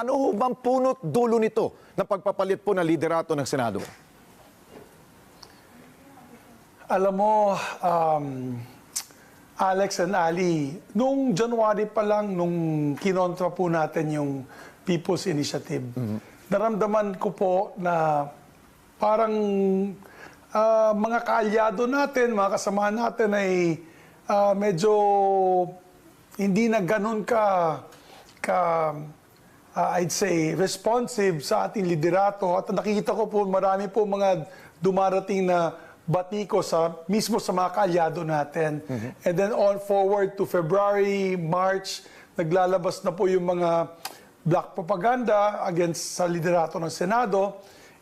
Ano ho bang punot dulo nito na pagpapalit po ng liderato ng Senado? Alam mo, um, Alex and Ali, nung January pa lang, nung kinontra po natin yung People's Initiative, naramdaman ko po na parang ah, mga kaalyado natin, mga kasama natin ay ah, medyo hindi na ganun ka, ka ah, I'd say, responsive sa ating liderato. At nakikita ko po marami po mga dumarating na batiko sa mismo sa mga kaalyado natin. And then on forward to February, March, naglalabas na po yung mga black propaganda against sa liderato ng Senado.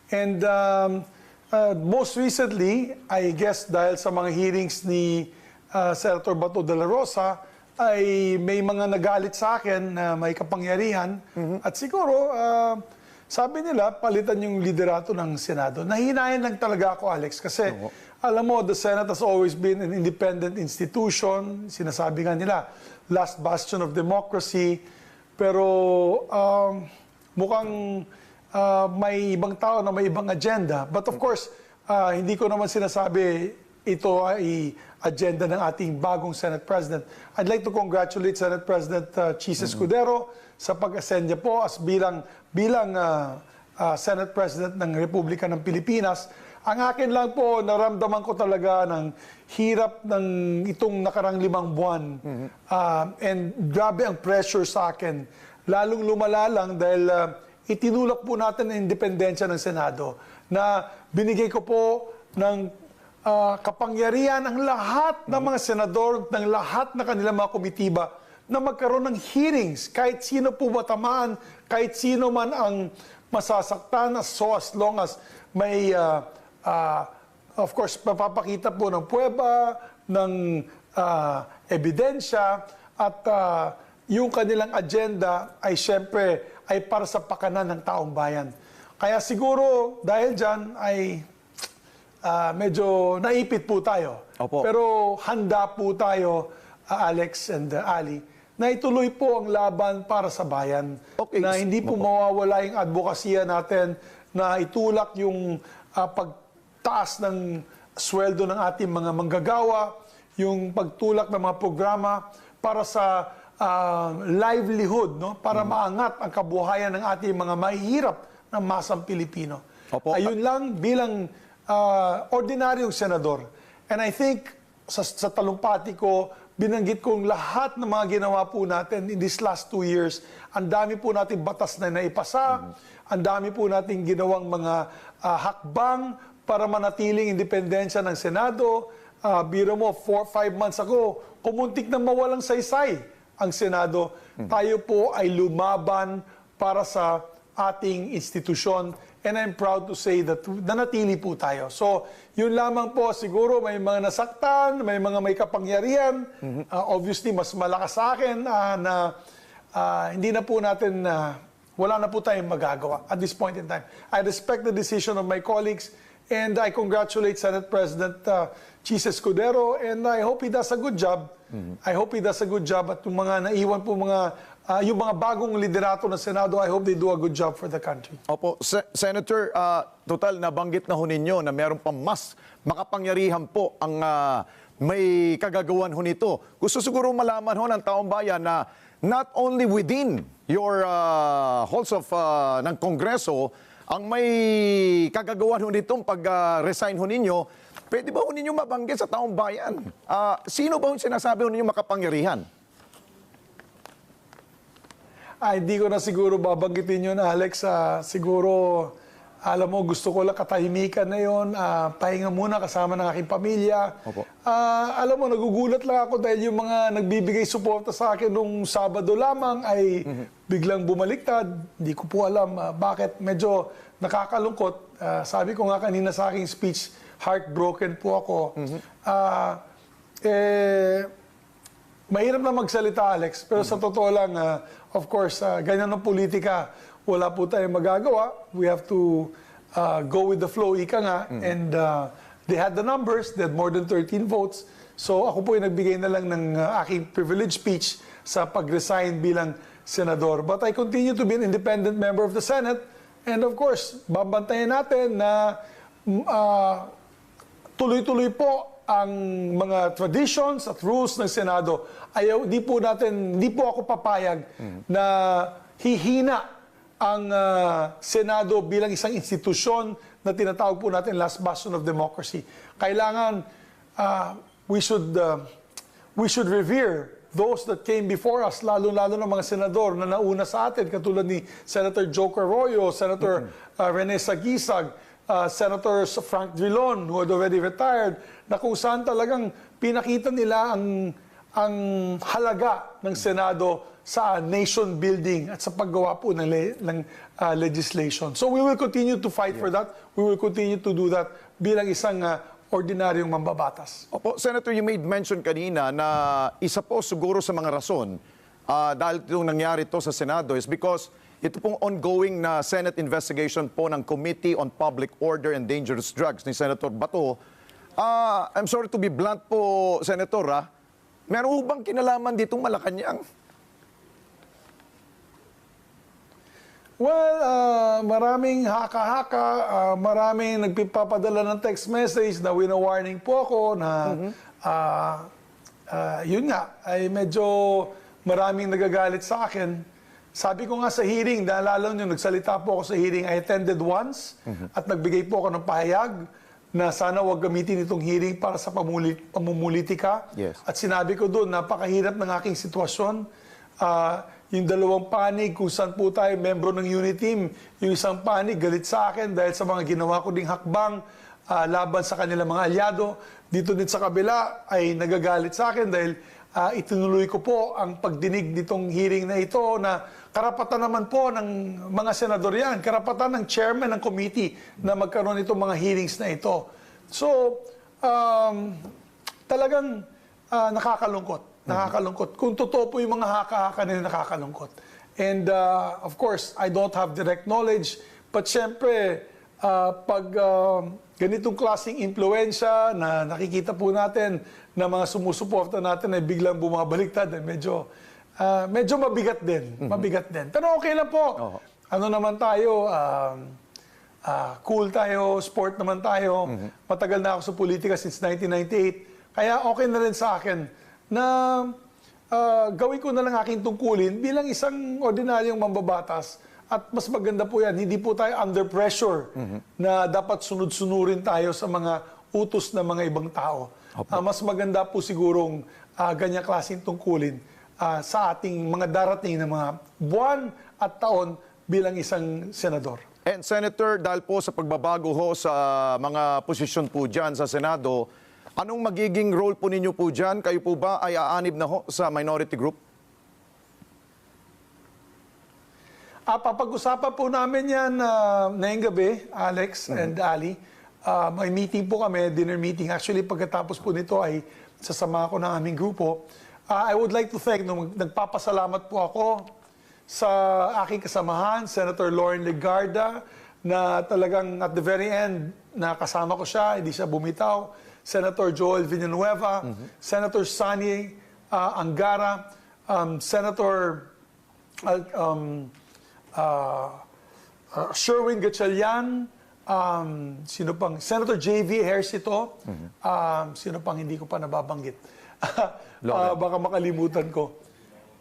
And um, uh, most recently, I guess dahil sa mga hearings ni uh, Senator Bato de la Rosa, ay may mga nagalit sa akin na may kapangyarihan. At siguro, uh, sabi nila, palitan yung liderato ng Senado. Nahinayan lang talaga ako, Alex, kasi alam mo, the Senate has always been an independent institution. Sinasabi nga nila, last bastion of democracy. Pero um, mukhang uh, may ibang tao na may ibang agenda. But of course, uh, hindi ko naman sinasabi ito ay agenda ng ating bagong Senate President. I'd like to congratulate Senate President uh, Chis Escudero sa pag-ascend niya po as bilang bilang uh, uh, Senate President ng Republika ng Pilipinas. Ang akin lang po, naramdaman ko talaga ng hirap ng itong nakarang limang buwan. Uh, and grabe ang pressure sa akin. Lalong lumala lang dahil uh, itinulak po natin ang independensya ng Senado na binigay ko po ng ah, kapangyarihan ang lahat ng mga senador, ng lahat na kanilang mga komitiba na magkaroon ng hearings. Kahit sino po matamaan, kahit sino man ang masasaktan, as so as long as may, ah, ah, of course, mapapakita po ng pweba, ng ah, ebidensya, at ah, yung kanilang agenda ay syempre ay para sa pakanan ng taong bayan. Kaya siguro dahil dyan ay ah, medyo naipit po tayo. Opo. Pero handa po tayo, ah, Alex and uh, Ali, na ituloy po ang laban para sa bayan. Okay. Na hindi po Opo. mawawala yung advokasya natin na itulak yung ah, pagtaas ng sweldo ng ating mga manggagawa, yung pagtulak ng mga programa para sa ah, livelihood, no? para maangat ang kabuhayan ng ating mga mahihirap ng masang Pilipino. Opo. Ayun lang bilang ah, ordinaryong senador. And I think sa, sa talumpati ko, binanggit kong lahat ng mga ginawa po natin in these last two years. Ang dami po natin batas na naipasa, ang dami po natin ginawang mga ah, hakbang para manatiling independensya ng Senado. Ah, biro mo, four, five months ago, kumuntik na mawalang saysay ang Senado. Tayo po ay lumaban para sa ating institusyon and I'm proud to say that nanatili po tayo. So, yun lamang po, siguro may mga nasaktan, may mga may kapangyarihan. Uh, obviously, mas malakas sa akin ah, na ah, hindi na po natin, ah, wala na po tayong magagawa at this point in time. I respect the decision of my colleagues and I congratulate Senate President uh, Chis Escudero and I hope he does a good job. I hope he does a good job at yung mga naiwan po mga ah, yung mga bagong liderato ng Senado, I hope they do a good job for the country. Opo, Se- Senator, ah, total nabanggit na ho ninyo na meron pa mas makapangyarihan po ang ah, may kagagawan ho nito. Gusto siguro malaman ho ng taong bayan na not only within your ah, halls of ah, ng Kongreso, ang may kagagawan ho nitong pag-resign ho ninyo, pwede ba ho ninyo mabanggit sa taong bayan? Ah, sino ba ho sinasabi ho ninyo makapangyarihan? Ah, hindi ko na siguro babanggitin yun, Alex. Ah, siguro, alam mo, gusto ko lang katahimikan na yun. Ah, pahinga muna kasama ng aking pamilya. Opo. Ah, alam mo, nagugulat lang ako dahil yung mga nagbibigay suporta sa akin nung Sabado lamang ay biglang bumaliktad. Hindi ko po alam ah, bakit. Medyo nakakalungkot. Ah, sabi ko nga kanina sa aking speech, heartbroken po ako. Ah, eh, Mahirap na magsalita, Alex. Pero sa totoo lang, ah, of course, ah, ganyan ang politika. Wala po tayong magagawa. We have to ah, go with the flow, ika nga. And ah, they had the numbers. They had more than 13 votes. So ako po ay nagbigay na lang ng ah, aking privilege speech sa pag-resign bilang senador. But I continue to be an independent member of the Senate. And of course, babantayan natin na ah, tuloy-tuloy po ang mga traditions at rules ng Senado. Ayaw, di po natin, di po ako papayag na hihina ang ah, Senado bilang isang institusyon na tinatawag po natin last bastion of democracy. Kailangan ah, we should ah, we should revere those that came before us, lalo-lalo ng mga senador na nauna sa atin, katulad ni Senator Joe Carroyo, Senator uh, Rene Sagisag, uh, Senator Frank Drilon, who had already retired, na kung saan talagang pinakita nila ang, ang halaga ng Senado sa nation building at sa paggawa po ng, le- ng uh, legislation. So we will continue to fight for that. We will continue to do that bilang isang uh, ordinaryong mambabatas. Opo, Senator, you made mention kanina na isa po siguro sa mga rason ah, dahil itong nangyari to sa Senado is because ito pong ongoing na Senate investigation po ng Committee on Public Order and Dangerous Drugs ni Senator Bato. Ah, I'm sorry to be blunt po, Senator, ah. Meron bang kinalaman ditong Malacanang? Well, ah, maraming haka-haka, ah, maraming nagpipapadala ng text message na wina-warning po ako na ah, ah, yun nga, ay medyo maraming nagagalit sa akin. Sabi ko nga sa hearing, naalala nyo, nagsalita po ako sa hearing, I attended once at nagbigay po ako ng pahayag na sana wag gamitin itong hearing para sa pamuli- pamumulitika. Yes. At sinabi ko doon, napakahirap ng aking sitwasyon. Ah, yung dalawang panig kung saan po tayo membro ng unit team, yung isang panig galit sa akin dahil sa mga ginawa ko ding hakbang ah, laban sa kanilang mga alyado. Dito din sa kabila ay nagagalit sa akin dahil ah, itinuloy ko po ang pagdinig nitong hearing na ito na karapatan naman po ng mga senador yan, karapatan ng chairman ng committee na magkaroon itong mga hearings na ito. So, um, talagang ah, nakakalungkot. Nakakalungkot. Kung totoo po yung mga haka-haka nila nakakalungkot. And uh, of course, I don't have direct knowledge. But syempre, ah, pag ah, ganitong klaseng impluensya na nakikita po natin na mga sumusuporta natin ay biglang bumabaliktad, eh, medyo, ah, medyo mabigat din. Mabigat din. Pero okay lang po. Oo. Ano naman tayo, um, ah, cool tayo, sport naman tayo. Matagal na ako sa politika since 1998. Kaya okay na rin sa akin na ah, gawin ko na lang aking tungkulin bilang isang ordinaryong mambabatas. At mas maganda po yan, hindi po tayo under pressure na dapat sunod-sunurin tayo sa mga utos ng mga ibang tao. Ah, mas maganda po sigurong ah, ganyang klaseng tungkulin ah, sa ating mga darating na mga buwan at taon bilang isang senador. And Senator, dahil po sa pagbabago ho sa mga posisyon po dyan sa Senado, anong magiging role po ninyo po dyan? Kayo po ba ay aanib na ho sa minority group? Ah, papag-usapan po namin yan uh, ngayong gabi, Alex and Ali. Ah, may meeting po kami, dinner meeting. Actually, pagkatapos po nito ay sasama ko ng aming grupo. Ah, I would like to thank, nung nagpapasalamat po ako sa aking kasamahan, Senator Lauren Legarda, na talagang at the very end, nakasama ko siya, hindi siya bumitaw. Senator Joel Villanueva, Senator Sani ah, Angara, um, Senator Al- um, uh, uh, Sherwin Gatchalian, um, sino pang, Senator J.V. Ejercito, um, sino pang hindi ko pa nababanggit. Ah, baka makalimutan ko.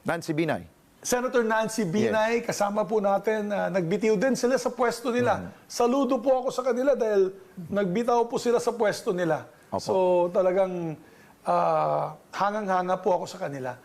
Nancy Binay. Senator Nancy Binay, kasama po natin, ah, nagbitiw din sila sa pwesto nila. Saludo po ako sa kanila dahil nagbitaw po sila sa pwesto nila. Opo. So talagang ah, hangang-hanga po ako sa kanila.